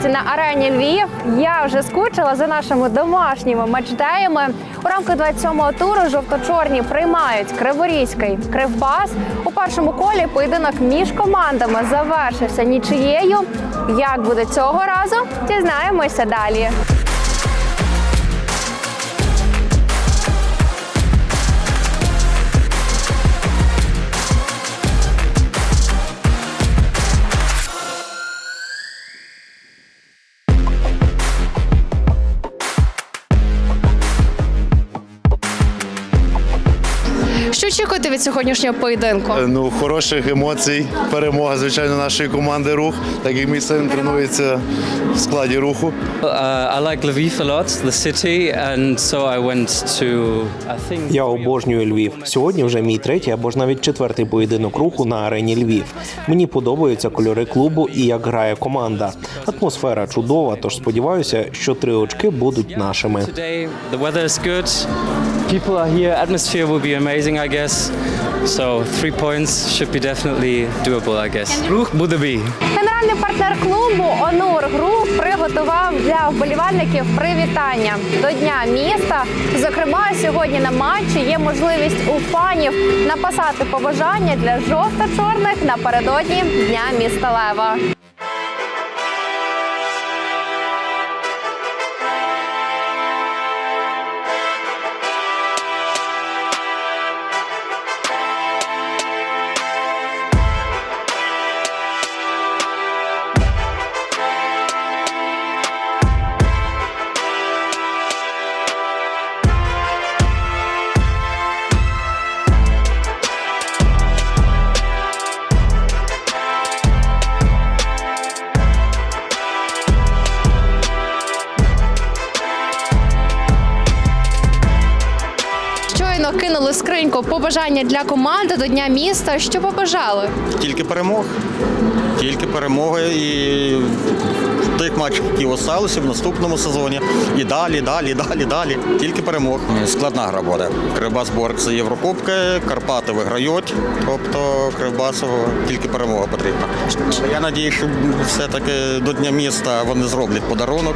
нарешті на арені Львів. Я вже скучила за нашими домашніми матчдеями. У рамках 27-го туру жовто-чорні приймають Криворізький Кривбас. У першому колі поєдинок між командами завершився нічиєю. Як буде цього разу? Дізнаємося далі. Що очікуєте від сьогоднішнього поєдинку? Е, Ну, хороших емоцій, перемога, звичайно, нашої команди рух, так як мій син тренується в складі руху. Uh, I like Lviv a lot, the city, and so I went to. I think. Я обожнюю Львів. Сьогодні вже мій третій або ж навіть четвертий поєдинок руху на арені Львів. Мені подобаються кольори клубу і як грає команда. Атмосфера чудова, тож сподіваюся, що три очки будуть нашими. Today the weather is good. People are here. Atmosphere will be amazing, I guess. So three points should be definitely doable, I guess. Ruch Budabi. Генеральний партнер клубу Онур Груп приготував для вболівальників привітання до Дня міста. Зокрема, сьогодні на матчі є можливість у фанів написати побажання для жовто-чорних напередодні Дня міста Лева. Побажання для команди до Дня міста. Що побажали? Тільки перемог. Тільки перемоги і в тих матчах, які осталися в наступному сезоні. І далі, далі, далі, далі. Тільки перемог. Складна гра буде. Кривбас-Борг це Єврокубки, Карпати виграють. Тобто Кривбасу тільки перемога потрібна. Я надію, що все-таки до Дня міста вони зроблять подарунок.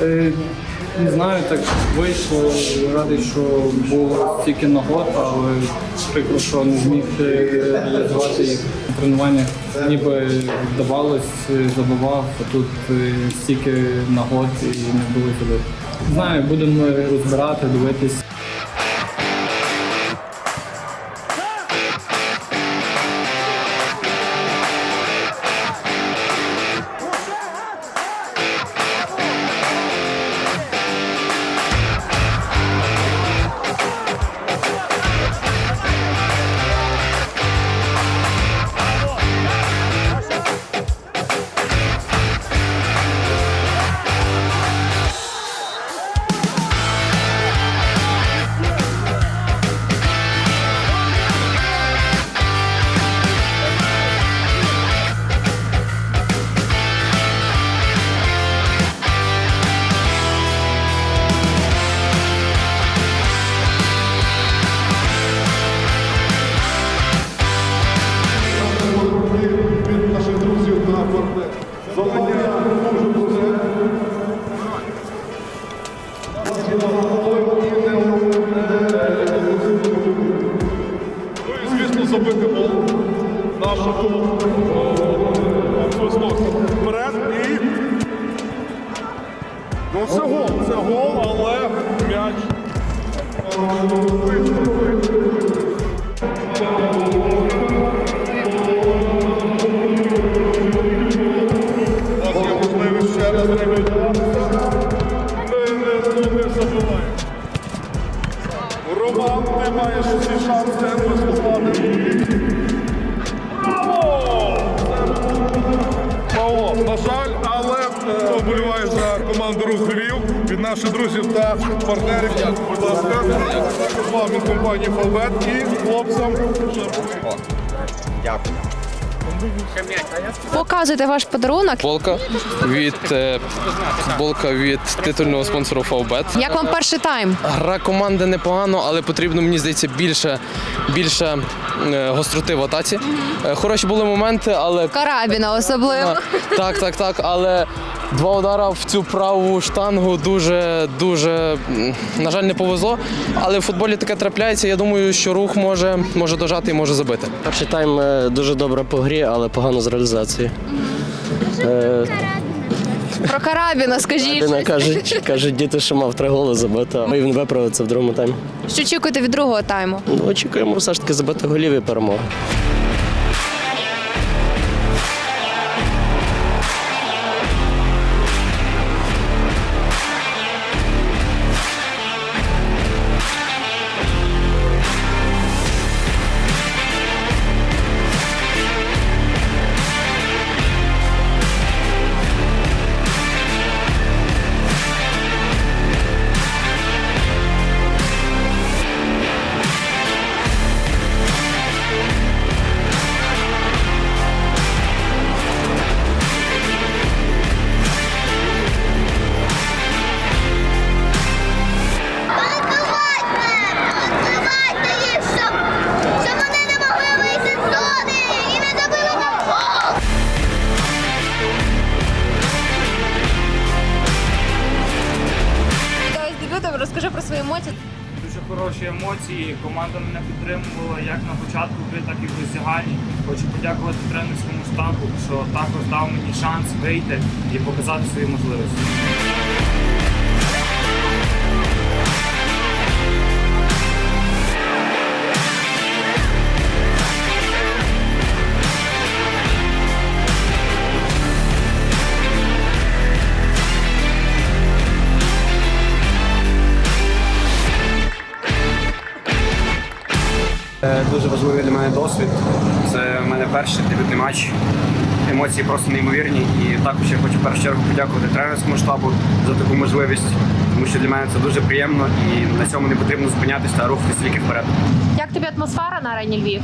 Не знаю, так вийшло. Радий, що було стільки нагод, але прикро, що не зміг е, реалізувати їх на тренуваннях. Ніби вдавалось, забував, а тут е, стільки нагод і не було туди. Не знаю, будемо розбирати, дивитись. Партнерів. Будь ласка, вам від компанії Фалбет і хлопцям Шарпуй. Показуйте ваш подарунок. Футболка від е, футболка від титульного спонсору Фавбет. Як вам перший тайм? Гра команди непогано, але потрібно, мені здається, більше, більше е, гостроти в атаці. Е, Хороші були моменти, але Карабіна особливо. так, так, так. Але два удара в цю праву штангу дуже, дуже, на жаль, не повезло. Але в футболі таке трапляється. Я думаю, що рух може, може дожати і може забити. Перший тайм е, дуже добре по грі, але погано з реалізацією. Е, Про Карабіна скажіть. Людина кажуть, кажуть, діти, що мав три голи забити, а він виправиться в другому таймі. Що очікуєте від другого тайму? Ну, очікуємо все ж таки забити голів і перемоги. Підтримувала як на початку гри, так і в роздягальні. Хочу подякувати тренерському штабу, що також дав мені шанс вийти і показати свої можливості. Дуже важливий для мене досвід. Це в мене перший дебютний матч. Емоції просто неймовірні. І також я хочу в першу чергу подякувати тренерському штабу за таку можливість, тому що для мене це дуже приємно і на цьому не потрібно зупинятися та рухатися тільки вперед. Як тобі атмосфера на арені Львів?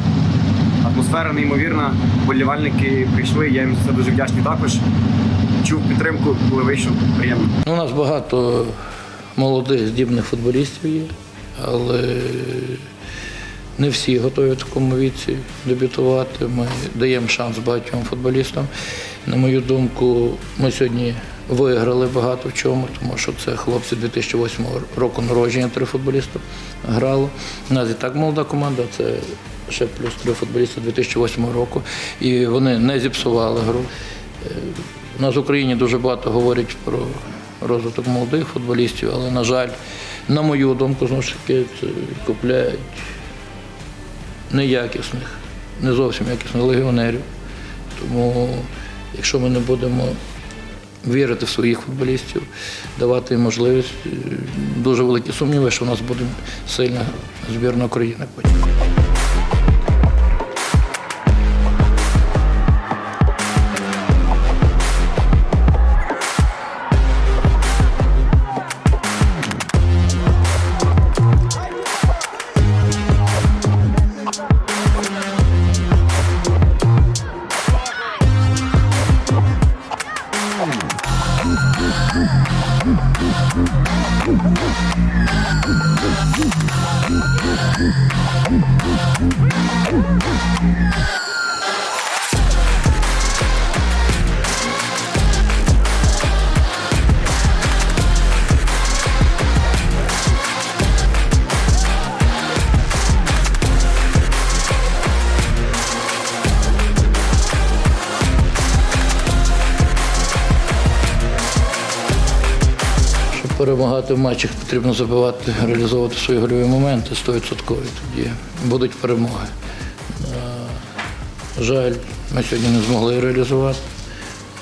Атмосфера неймовірна. Болівальники прийшли. Я їм за це дуже вдячний також. Чув підтримку, коли вийшов. Приємно. У нас багато молодих здібних футболістів є, але не всі готові в такому віці дебютувати. Ми даємо шанс багатьом футболістам. На мою думку, ми сьогодні виграли багато в чому, тому що це хлопці 2008 року народження, три футболісти грало. У нас і так молода команда, це ще плюс три футболісти 2008 року. І вони не зіпсували гру. Е, У нас в Україні дуже багато говорять про розвиток молодих футболістів, але, на жаль, на мою думку, знову ж таки, купляють неякісних, не зовсім якісних легіонерів. Тому, якщо ми не будемо вірити в своїх футболістів, давати їм можливість, е, дуже великі сумніви, що у нас буде сильна збірна України потім. Перемагати в матчах, потрібно забивати, реалізовувати свої гольові моменти 100%. Тоді будуть перемоги. Жаль, ми сьогодні не змогли реалізувати.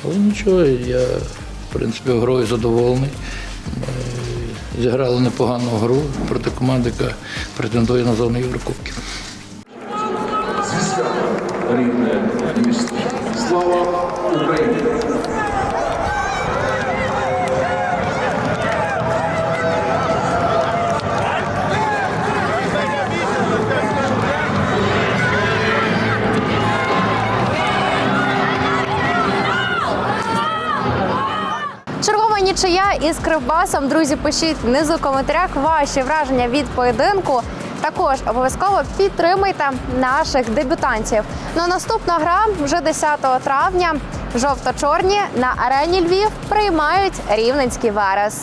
Але нічого, я в принципі грою задоволений. Ми зіграли непогану гру проти команди, яка претендує на зону Єврокубків. Слава Україні! Із Кривбасом. Друзі, пишіть внизу в коментарях ваші враження від поєдинку. Також обов'язково підтримуйте наших дебютантів. Ну наступна гра вже 10 травня. Жовто-чорні на арені Львів приймають рівненський Верес.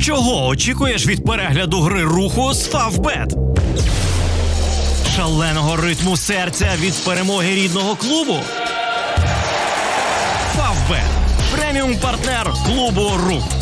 Чого очікуєш від перегляду гри руху з Фавбет? Шаленого ритму серця від перемоги рідного клубу? Фавбет преміум партнер клубу Рух.